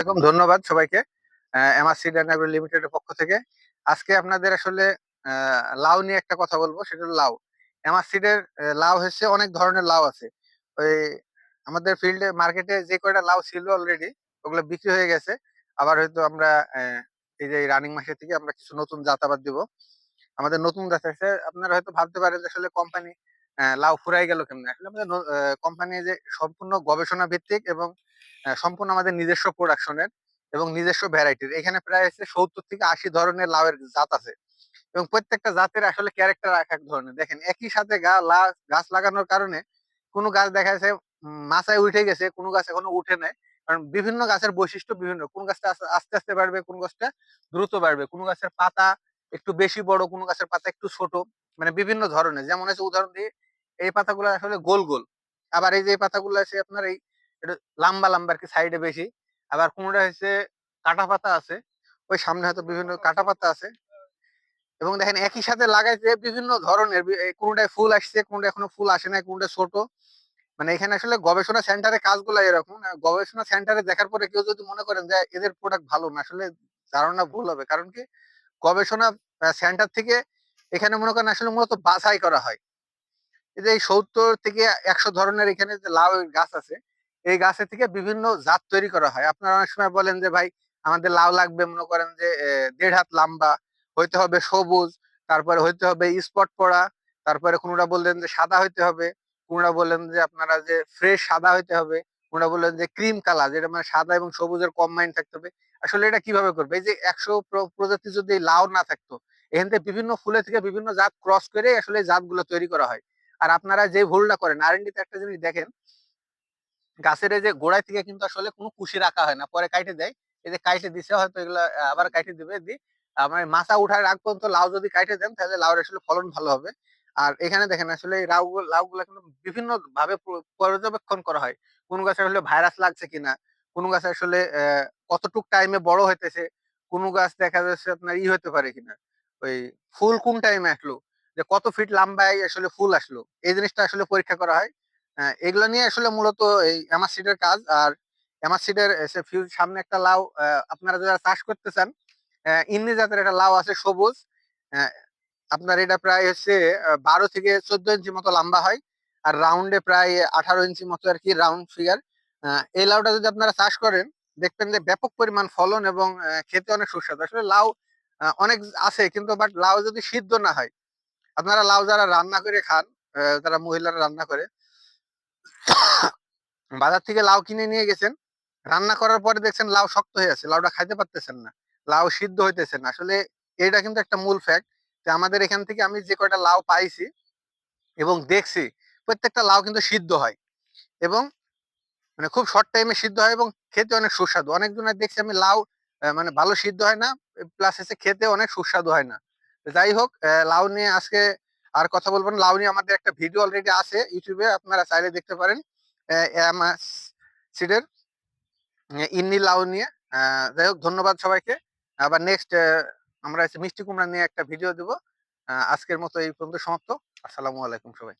এরকম ধন্যবাদ সবাইকে এমআর সিড অ্যান্ড অ্যাগ্রো লিমিটেডের পক্ষ থেকে। আজকে আপনাদের আসলে লাউ নিয়ে একটা কথা বলব, সেটা হলো লাউ। এমআর সিডের লাউ হচ্ছে অনেক ধরনের লাউ আছে। ওই আমাদের ফিল্ডে মার্কেটে যে কয়টা লাউ ছিল অলরেডি ওগুলো বিক্রি হয়ে গেছে। আবার হয়তো আমরা এই যে রানিং মাসের থেকে আমরা কিছু নতুন জাত আবার দিব। আমাদের নতুন জাত আছে, আপনারা হয়তো ভাবতে পারেন যে আসলে কোম্পানি লাউ ফুরাই গেল কেমনে? আসলে আমাদের কোম্পানি যে সম্পূর্ণ গবেষণা ভিত্তিক এবং সম্পূর্ণ আমাদের নিজস্ব প্রোডাকশনের এবং নিজস্ব ভ্যারাইটির এখানে প্রায় হচ্ছে সত্তর থেকে আশি ধরনের লাউয়ের জাত আছে। এবং প্রত্যেকটা জাতের আসলে ক্যারেক্টার এক এক ধরনের। দেখেন, একই সাথে গাছ লাগানোর কারণে কোনো গাছ দেখা যাচ্ছে মাচায় উঠে গেছে, কোনো গাছ এখনও উঠে নাই। কারণ বিভিন্ন গাছের বৈশিষ্ট্য বিভিন্ন। কোন গাছটা আস্তে আস্তে বাড়বে, কোন গাছটা দ্রুত বাড়বে। কোন গাছের পাতা একটু বেশি বড়, কোন গাছের পাতা একটু ছোট। মানে বিভিন্ন ধরনের। যেমন আছে উদাহরণ দিয়ে এই পাতাগুলো আসলে গোল গোল। আবার এই যে পাতাগুলো আছে আপনার এই একটু লম্বা লম্বা আর কি সাইডে বেশি। আবার কোনটা হচ্ছে কাটা পাতা আছে। ওই সামনে হয়তো বিভিন্ন কাটা পাতা আছে। এবং দেখেন একই সাথে লাগাইছে বিভিন্ন ধরনের কোনটায় ফুল আসছে কোনটা এখনও ফুল আসে না কোনটা ছোট। মানে এখানে আসলে গবেষণা সেন্টারে কাজগুলো এরকম। গবেষণা সেন্টারে দেখার পরে কেউ যদি মনে করেন যে এদের প্রোডাক্ট ভালো না আসলে ধারণা ভুল হবে। কারণ কি? গবেষণা সেন্টার থেকে এখানে মনে করেন আসলে মূলত বাছাই করা হয়। এই যে এই সত্তর থেকে একশো ধরনের এখানে যে লাউ গাছ আছে এই গাছের থেকে বিভিন্ন জাত তৈরি করা হয়। আপনারা অনেক সময় বলেন যে, ভাই, আমাদের লাউ লাগবে। মনে করেন যে দেড় হাত লম্বা, হইতে হবে সবুজ, তারপরে হইতে হবে স্পট পড়া, তারপরে কোনটা বললেন যে, সাদা হইতে হবে, কোনটা বললেন যে, আপনারা যে, ফ্রেশ সাদা হইতে হবে, কোনটা বললেন যে, ক্রিম কালার, যেটা মানে সাদা এবং সবুজের কম্বাইন থাকতে হবে। আসলে এটা কীভাবে করবে? এই যে, একশো প্র- প্রজাতি যদি লাউ না থাকতো, এখান থেকে বিভিন্ন ফুলে থেকে বিভিন্ন জাত ক্রস করে আসলে জাতগুলো তৈরি করা হয়। আর আপনারা যে ভুলটা করেন আর একটা জিনিস দেখেন গাছের এই যে গোড়ায় থেকে কিন্তু আসলে কোনো কুশি রাখা হয় না। পরে কাইটে দেয়। এই যে কাইটে দিছে, হয়তো এগুলো আবার কাইটে দিবে, দি আমার মাথা উঠার আগ পর্যন্ত লাউ যদি কাইটে দেন, তাহলে লাউর আসলে ফলন ভালো হবে। আর এখানে দেখেন আসলে এই লাউ লাউ গুলা কিন্তু বিভিন্ন ভাবে পর্যবেক্ষণ করা হয়। কোন গাছে আসলে ভাইরাস লাগছে কিনা, কোন গাছে আসলে কতটুক টাইমে বড় হইতেছে, কোন গাছ দেখা যাচ্ছে আপনার ই হতে পারে কিনা। ওই ফুল কোন টাইমে আসলো, যে কত ফিট লম্বায় আসলে ফুল আসলো, এই জিনিসটা আসলে পরীক্ষা করা হয়। এগুলো নিয়ে আসলে মূলত এই অ্যামাসিডের কাজ। আর অ্যামাসিডের সামনে একটা লাউ আপনারা যারা চাষ করতে চান ইন্নি জাতের একটা লাউ আছে, সবুজ। আপনার এটা প্রায় হচ্ছে বারো থেকে চোদ্দ ইঞ্চি মতো লম্বা হয়। আর রাউন্ডে প্রায় আঠারো ইঞ্চি মতো আর কি রাউন্ড ফিগার এই লাউটা যদি আপনারা চাষ করেন, দেখবেন যে ব্যাপক পরিমাণ ফলন এবং খেতে অনেক সুস্বাদু। আসলে লাউ অনেক আছে কিন্তু বাট লাউ যদি সিদ্ধ না হয়, আপনারা লাউ যারা রান্না করে খান যারা মহিলারা রান্না করে বাজার থেকে লাউ কিনে নিয়ে গেছেন। রান্না করার পরে দেখছেন লাউ শক্ত হয়ে আছে, লাউটা খাইতে পারতেছেন না। লাউ সিদ্ধ হইতেছে না। আসলে এটা কিন্তু একটা মূল ফ্যাক্ট যে আমাদের এখান থেকে আমি যে কয়টা লাউ পাইছি এবং দেখছি, প্রত্যেকটা লাউ কিন্তু সিদ্ধ হয় এবং মানে খুব শর্ট টাইমে সিদ্ধ হয় এবং খেতে অনেক সুস্বাদু। অনেকজনের দেখছি আমি লাউ মানে ভালো সিদ্ধ হয় না প্লাস এসে খেতে অনেক সুস্বাদু হয় না। যাই হোক লাউ নিয়ে আজকে আর কথা বলবেন লাউনি আমাদের একটা ভিডিও অলরেডি আছে ইউটিউবে আপনারা চাইলে দেখতে পারেন। সিডের ইন্নি লাউ নিয়ে। যাই হোক, ধন্যবাদ সবাইকে। আবার নেক্সট আমরা মিষ্টি কুমড়া নিয়ে একটা ভিডিও দেবো। আজকের মতো এই পর্যন্ত সমাপ্ত। আসসালামু আলাইকুম সবাই।